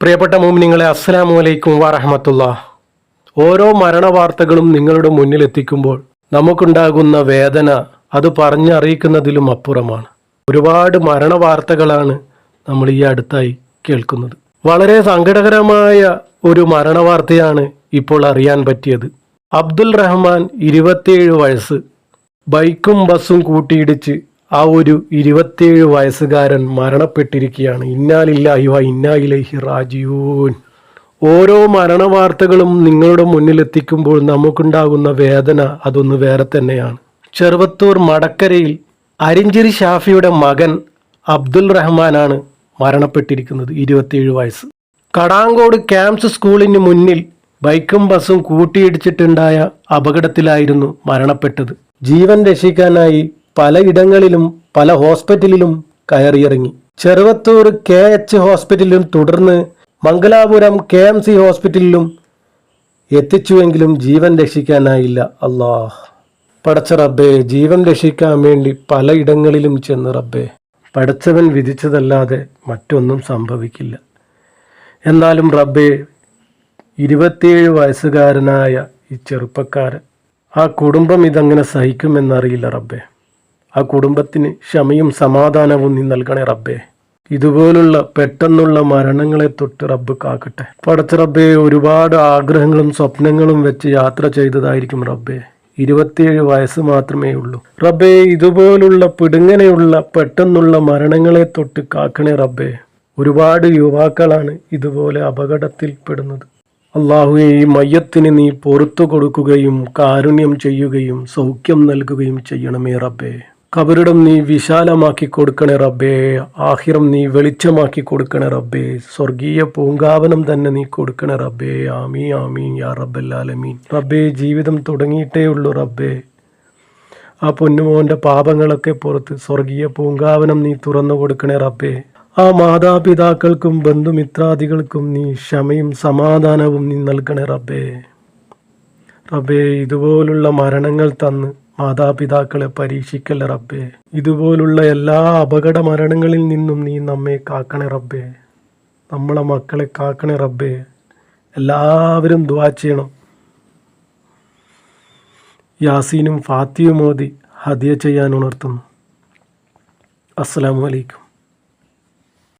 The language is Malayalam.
പ്രിയപ്പെട്ട മോമിനിങ്ങളെ അസ്സലാമു അലൈക്കും വറഹമത്തുള്ള ഓരോ മരണ വാർത്തകളും നിങ്ങളുടെ മുന്നിൽ എത്തിക്കുമ്പോൾ നമുക്കുണ്ടാകുന്ന വേദന അത് പറഞ്ഞറിയിക്കുന്നതിലും അപ്പുറമാണ്. ഒരുപാട് മരണ വാർത്തകളാണ് നമ്മൾ ഈ അടുത്തായി കേൾക്കുന്നത്. വളരെ സങ്കടകരമായ ഒരു മരണ വാർത്തയാണ് ഇപ്പോൾ അറിയാൻ പറ്റിയത്. അബ്ദുൽ റഹ്മാൻ ഇരുപത്തിയേഴ് വയസ്സ് ബൈക്കും ബസ്സും കൂട്ടിയിടിച്ച് ആ ഒരു ഇരുപത്തിയേഴ് വയസ്സുകാരൻ മരണപ്പെട്ടിരിക്കുകയാണ്. ഇന്നാലില്ലാഹി വ ഇന്നായിലേഹി റാജിയൂൻ ഓരോ മരണവാർത്തകളും നിങ്ങളുടെ മുന്നിലെത്തിക്കുമ്പോൾ നമുക്കുണ്ടാകുന്ന വേദന അതൊന്ന് വേറെ തന്നെയാണ്. ചെറുവത്തൂർ മടക്കരയിൽ അരിഞ്ചിരി ഷാഫിയുടെ മകൻ അബ്ദുൽ റഹ്മാനാണ് മരണപ്പെട്ടിരിക്കുന്നത് ഇരുപത്തിയേഴ് വയസ്സ്. കടാങ്കോട് ക്യാമ്പ്സ് സ്കൂളിന് മുന്നിൽ ബൈക്കും ബസ്സും കൂട്ടിയിടിച്ചിട്ടുണ്ടായ അപകടത്തിലായിരുന്നു മരണപ്പെട്ടത്. ജീവൻ രക്ഷിക്കാനായി പലയിടങ്ങളിലും പല ഹോസ്പിറ്റലിലും കയറിയിറങ്ങി. ചെറുവത്തൂർ കെ എച്ച് ഹോസ്പിറ്റലിലും തുടർന്ന് മംഗലാപുരം കെ എം സി ഹോസ്പിറ്റലിലും എത്തിച്ചുവെങ്കിലും ജീവൻ രക്ഷിക്കാനായില്ല. അള്ളാഹ് പടച്ച റബ്ബേ ജീവൻ രക്ഷിക്കാൻ വേണ്ടി പലയിടങ്ങളിലും ചെന്ന് റബ്ബേ പടച്ചവൻ വിധിച്ചതല്ലാതെ മറ്റൊന്നും സംഭവിക്കില്ല. എന്നാലും റബ്ബേ ഇരുപത്തിയേഴ് വയസ്സുകാരനായ ഈ ചെറുപ്പക്കാരൻ ആ കുടുംബം ഇതങ്ങനെ സഹിക്കുമെന്നറിയില്ല റബ്ബേ. ആ കുടുംബത്തിന് ക്ഷമയും സമാധാനവും നീ നൽകണേ റബ്ബേ. ഇതുപോലുള്ള പെട്ടെന്നുള്ള മരണങ്ങളെ തൊട്ട് റബ്ബ് കാക്കട്ടെ. പടച്ച റബ്ബേ ഒരുപാട് ആഗ്രഹങ്ങളും സ്വപ്നങ്ങളും വെച്ച് യാത്ര ചെയ്തതായിരിക്കും റബ്ബേ. ഇരുപത്തിയേഴ് വയസ്സ് മാത്രമേ ഉള്ളൂ. റബ്ബേ ഇതുപോലുള്ള പിടുങ്ങനെയുള്ള പെട്ടെന്നുള്ള മരണങ്ങളെ തൊട്ട് കാക്കണേ റബ്ബേ. ഒരുപാട് യുവാക്കളാണ് ഇതുപോലെ അപകടത്തിൽ പെടുന്നത്. അള്ളാഹുവെ ഈ മയ്യത്തിന് നീ പൊറത്തു കൊടുക്കുകയും കാരുണ്യം ചെയ്യുകയും സൗഖ്യം നൽകുകയും ചെയ്യണമേ റബ്ബേ. കബറിടം നീ വിശാലമാക്കി കൊടുക്കണേ റബ്ബേ. ആഹിറം നീ വെളിച്ചമാക്കി കൊടുക്കണേ റബ്ബേ. സ്വർഗീയ പൂങ്കാവനം തന്നെ നീ കൊടുക്കണേ റബ്ബേ. ആമീ ആമീൻ യാ റബ്ബല്ലാലമീൻ. റബ്ബേ ജീവിതം തുടങ്ങിയിട്ടേ ഉള്ളൂ റബ്ബേ. ആ പൊന്നുമോന്റെ പാപങ്ങളൊക്കെ പുറത്ത് സ്വർഗീയ പൂങ്കാവനം നീ തുറന്നു കൊടുക്കണേ റബ്ബേ. ആ മാതാപിതാക്കൾക്കും ബന്ധുമിത്രാദികൾക്കും നീ ക്ഷമയും സമാധാനവും നീ നൽകണേ റബ്ബേ. റബ്ബേ ഇതുപോലുള്ള മരണങ്ങൾ തന്ന് മാതാപിതാക്കളെ പരീക്ഷിക്കല്ല റബ്ബേ? ഇതുപോലുള്ള എല്ലാ അപകട മരണങ്ങളിൽ നിന്നും നീ നമ്മെ കാക്കണേ റബ്ബേ. നമ്മളെ മക്കളെ കാക്കണേ റബ്ബേ. എല്ലാവരും ദുവാ ചെയ്യണം. യാസീനും ഫാത്തിയും മോദി ഹദിയ ചെയ്യാൻ ഉണർത്തുന്നു. അസ്സലാമു അലൈക്കും.